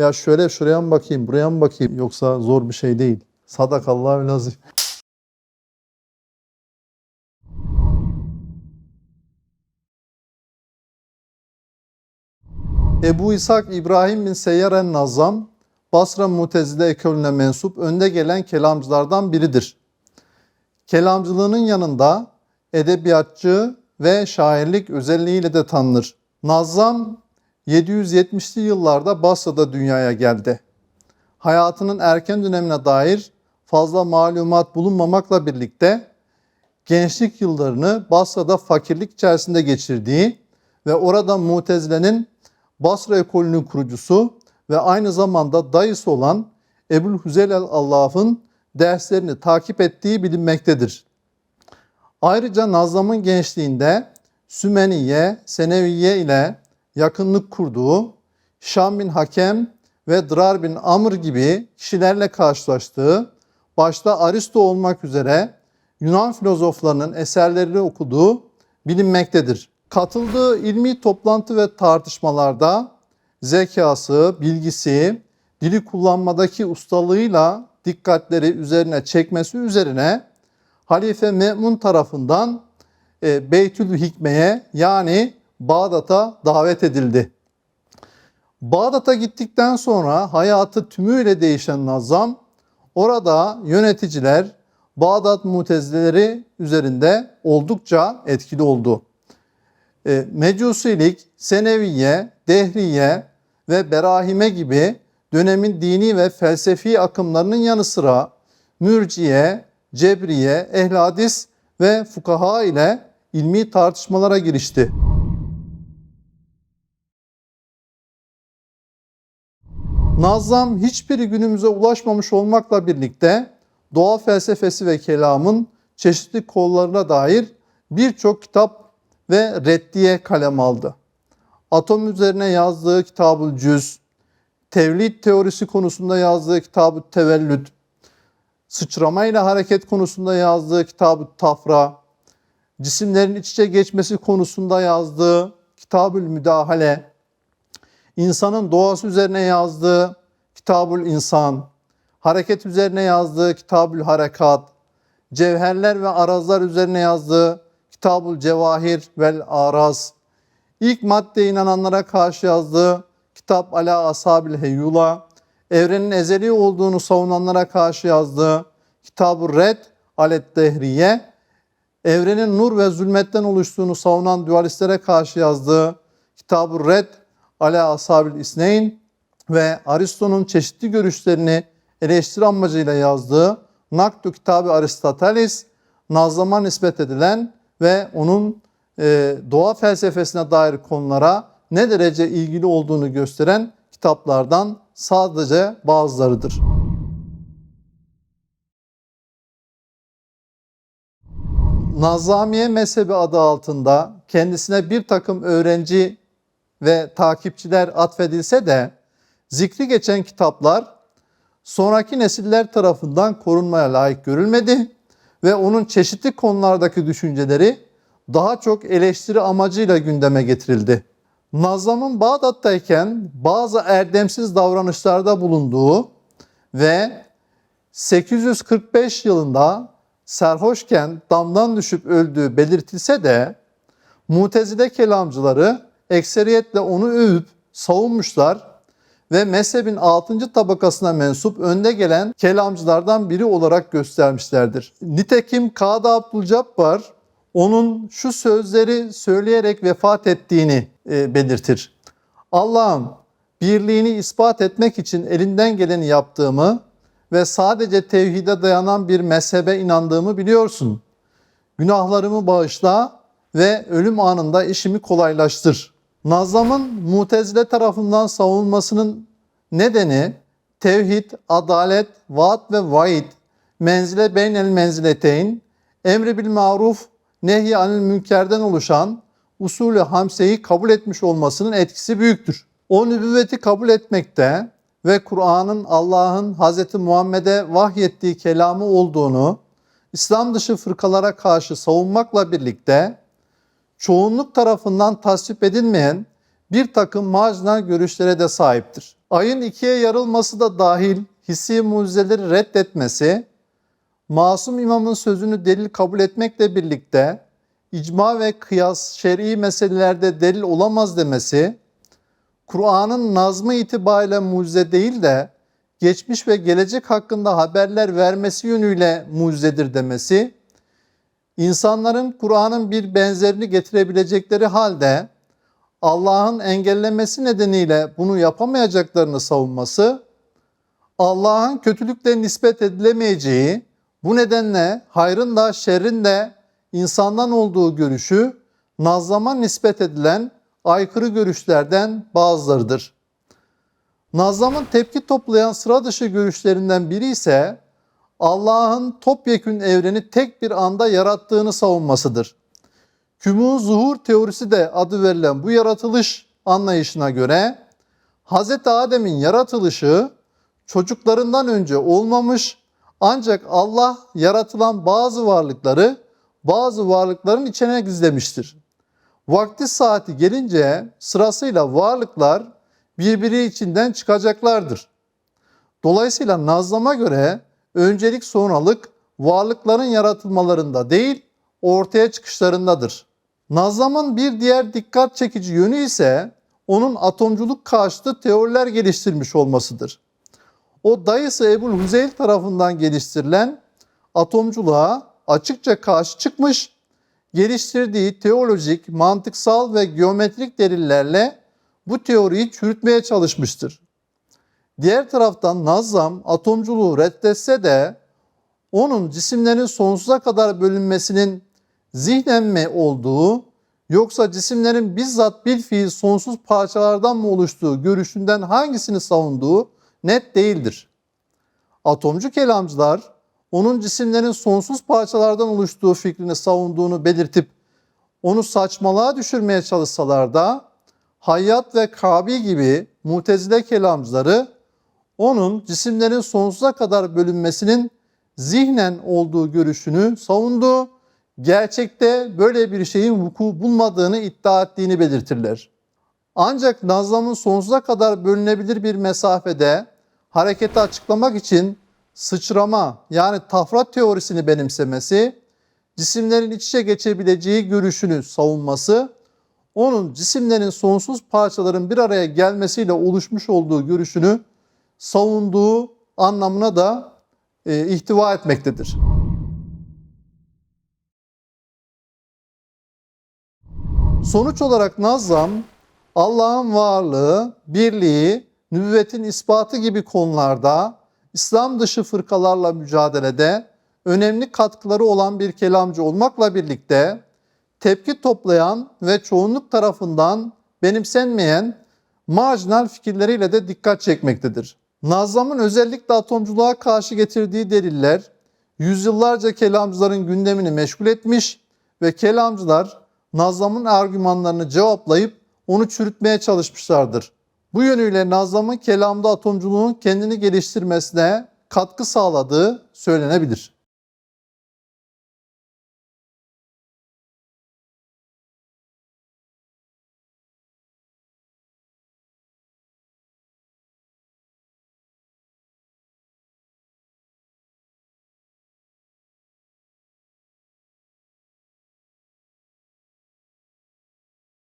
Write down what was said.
Ya şöyle şuraya mı bakayım, buraya mı bakayım yoksa zor bir şey değil. Sadakallahu lazim. Ebu İshak İbrahim bin Seyyar el-Nazzam, Basra Mutezile ekolüne mensup önde gelen kelamcılardan biridir. Kelamcılığının yanında edebiyatçı ve şairlik özelliğiyle de tanınır. Nazzam 770'li yıllarda Basra'da dünyaya geldi. Hayatının erken dönemine dair fazla malumat bulunmamakla birlikte gençlik yıllarını Basra'da fakirlik içerisinde geçirdiği ve orada Mutezile'nin Basra ekolünün kurucusu ve aynı zamanda dayısı olan Ebul Hüzeyl el-Allaf'ın derslerini takip ettiği bilinmektedir. Ayrıca Nazlam'ın gençliğinde Sümeniye, Seneviye ile yakınlık kurduğu Şam bin Hakem ve Dırar bin Amr gibi kişilerle karşılaştığı, başta Aristo olmak üzere Yunan filozoflarının eserlerini okuduğu bilinmektedir. Katıldığı ilmi toplantı ve tartışmalarda zekası, bilgisi, dili kullanmadaki ustalığıyla dikkatleri üzerine çekmesi üzerine Halife Me'mun tarafından e, Beytül Hikme'ye yani Bağdat'a davet edildi. Bağdat'a gittikten sonra hayatı tümüyle değişen Nazam orada yöneticiler Bağdat mutezileleri üzerinde oldukça etkili oldu. E, Mecusilik, Seneviye, Dehriye ve Berahime gibi dönemin dini ve felsefi akımlarının yanı sıra Mürciye, Cebriye, Ehl Hadis ve fukaha ile ilmi tartışmalara girişti. Nazam hiçbiri günümüze ulaşmamış olmakla birlikte doğa felsefesi ve kelamın çeşitli kollarına dair birçok kitap ve reddiye kalem aldı. Atom üzerine yazdığı Kitabül Cüz, tevlid teorisi konusunda yazdığı Kitab-ı Tevellüd, sıçramayla hareket konusunda yazdığı Kitab-ı Tafra, cisimlerin iç içe geçmesi konusunda yazdığı Kitabül Müdahale, insanın doğası üzerine yazdığı Kitabül İnsan, hareket üzerine yazdığı Kitabül Harekat, cevherler ve arazlar üzerine yazdığı Kitabul Cevahir vel Araz, ilk madde inananlara karşı yazdığı Kitap Ala Asabil Heyyula, evrenin ezeli olduğunu savunanlara karşı yazdığı Kitab-ı Red Alet Dehriye, evrenin nur ve zulmetten oluştuğunu savunan dualistlere karşı yazdığı Kitab-ı Red Ala Asabil İsneyn ve Aristo'nun çeşitli görüşlerini eleştiri amacıyla yazdığı Naktu Kitabı Aristoteles, Nazlam'a nispet edilen ve onun e, doğa felsefesine dair konulara ne derece ilgili olduğunu gösteren kitaplardan sadece bazılarıdır. Nazamiye mezhebi adı altında kendisine bir takım öğrenci ve takipçiler atfedilse de zikri geçen kitaplar sonraki nesiller tarafından korunmaya layık görülmedi ve onun çeşitli konulardaki düşünceleri daha çok eleştiri amacıyla gündeme getirildi. Nazam'ın Bağdat'tayken bazı erdemsiz davranışlarda bulunduğu ve 845 yılında serhoşken damdan düşüp öldüğü belirtilse de Mutezile kelamcıları ekseriyetle onu övüp savunmuşlar ve mezhebin 6. tabakasına mensup önde gelen kelamcılardan biri olarak göstermişlerdir. Nitekim Kadı Abdülcabbar onun şu sözleri söyleyerek vefat ettiğini e, belirtir. Allah'ım birliğini ispat etmek için elinden geleni yaptığımı ve sadece tevhide dayanan bir mezhebe inandığımı biliyorsun. Günahlarımı bağışla ve ölüm anında işimi kolaylaştır. Nazlam'ın Mutezile tarafından savunmasının nedeni tevhid, adalet, vaat ve vaid, menzile beynel menzileteyn, emri bil maruf, nehy anil münkerden oluşan usulü hamseyi kabul etmiş olmasının etkisi büyüktür. O nübüvveti kabul etmekte ve Kur'an'ın Allah'ın Hz. Muhammed'e vahyettiği kelamı olduğunu İslam dışı fırkalara karşı savunmakla birlikte çoğunluk tarafından tasvip edilmeyen bir takım marjinal görüşlere de sahiptir. ayın ikiye yarılması da dahil hissi mucizeleri reddetmesi, masum imamın sözünü delil kabul etmekle birlikte icma ve kıyas şer'i meselelerde delil olamaz demesi, Kur'an'ın nazmı itibariyle mucize değil de geçmiş ve gelecek hakkında haberler vermesi yönüyle mucizedir demesi, insanların Kur'an'ın bir benzerini getirebilecekleri halde Allah'ın engellemesi nedeniyle bunu yapamayacaklarını savunması, Allah'ın kötülükle nispet edilemeyeceği, bu nedenle hayrın da şerrin de insandan olduğu görüşü nazlama nispet edilen aykırı görüşlerden bazılarıdır. Nazlamın tepki toplayan sıra dışı görüşlerinden biri ise Allah'ın topyekün evreni tek bir anda yarattığını savunmasıdır. Kümû zuhur teorisi de adı verilen bu yaratılış anlayışına göre Hz. Adem'in yaratılışı çocuklarından önce olmamış ancak Allah yaratılan bazı varlıkları bazı varlıkların içine gizlemiştir. Vakti saati gelince sırasıyla varlıklar birbiri içinden çıkacaklardır. Dolayısıyla nazlama göre öncelik sonralık varlıkların yaratılmalarında değil ortaya çıkışlarındadır. Nazlamın bir diğer dikkat çekici yönü ise onun atomculuk karşıtı teoriler geliştirmiş olmasıdır. O dayısı Ebul Huzeyl tarafından geliştirilen atomculuğa açıkça karşı çıkmış, geliştirdiği teolojik, mantıksal ve geometrik delillerle bu teoriyi çürütmeye çalışmıştır. Diğer taraftan Nazam atomculuğu reddetse de onun cisimlerin sonsuza kadar bölünmesinin zihnen mi olduğu yoksa cisimlerin bizzat bir fiil sonsuz parçalardan mı oluştuğu görüşünden hangisini savunduğu net değildir. Atomcu kelamcılar onun cisimlerin sonsuz parçalardan oluştuğu fikrini savunduğunu belirtip onu saçmalığa düşürmeye çalışsalar da Hayyat ve Kabi gibi mutezile kelamcıları onun cisimlerin sonsuza kadar bölünmesinin zihnen olduğu görüşünü savundu. Gerçekte böyle bir şeyin vuku bulmadığını iddia ettiğini belirtirler. Ancak Nazlam'ın sonsuza kadar bölünebilir bir mesafede hareketi açıklamak için sıçrama yani tafrat teorisini benimsemesi, cisimlerin iç içe geçebileceği görüşünü savunması, onun cisimlerin sonsuz parçaların bir araya gelmesiyle oluşmuş olduğu görüşünü savunduğu anlamına da e, ihtiva etmektedir. Sonuç olarak Nazlam, Allah'ın varlığı, birliği, nübüvvetin ispatı gibi konularda İslam dışı fırkalarla mücadelede önemli katkıları olan bir kelamcı olmakla birlikte tepki toplayan ve çoğunluk tarafından benimsenmeyen marjinal fikirleriyle de dikkat çekmektedir. Nazlam'ın özellikle atomculuğa karşı getirdiği deliller yüzyıllarca kelamcıların gündemini meşgul etmiş ve kelamcılar Nazlam'ın argümanlarını cevaplayıp onu çürütmeye çalışmışlardır. Bu yönüyle Nazlam'ın kelamda atomculuğun kendini geliştirmesine katkı sağladığı söylenebilir.